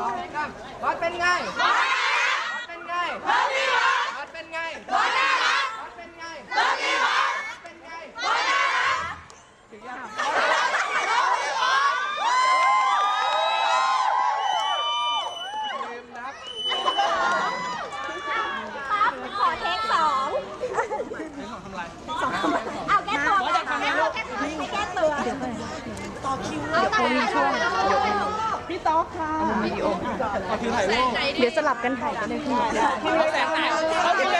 ำวัดเป็นไงวัดเป็นไงวัดเป็นไงวัดเป็นไงวัดเป็นไงลืมนับครับขอเทคสองทำไรเอาแก้ตัวก่อนเอาแก้ตัวให้แก้ตัวต่อคิวเอาแต่ละช่วง ขอคิวถ่ายรูปเดี๋ยวสลับกันถ่ายกันเลยพี่คิวแสงไหนเขาคิวแสงไหนถ่ายรูปกับ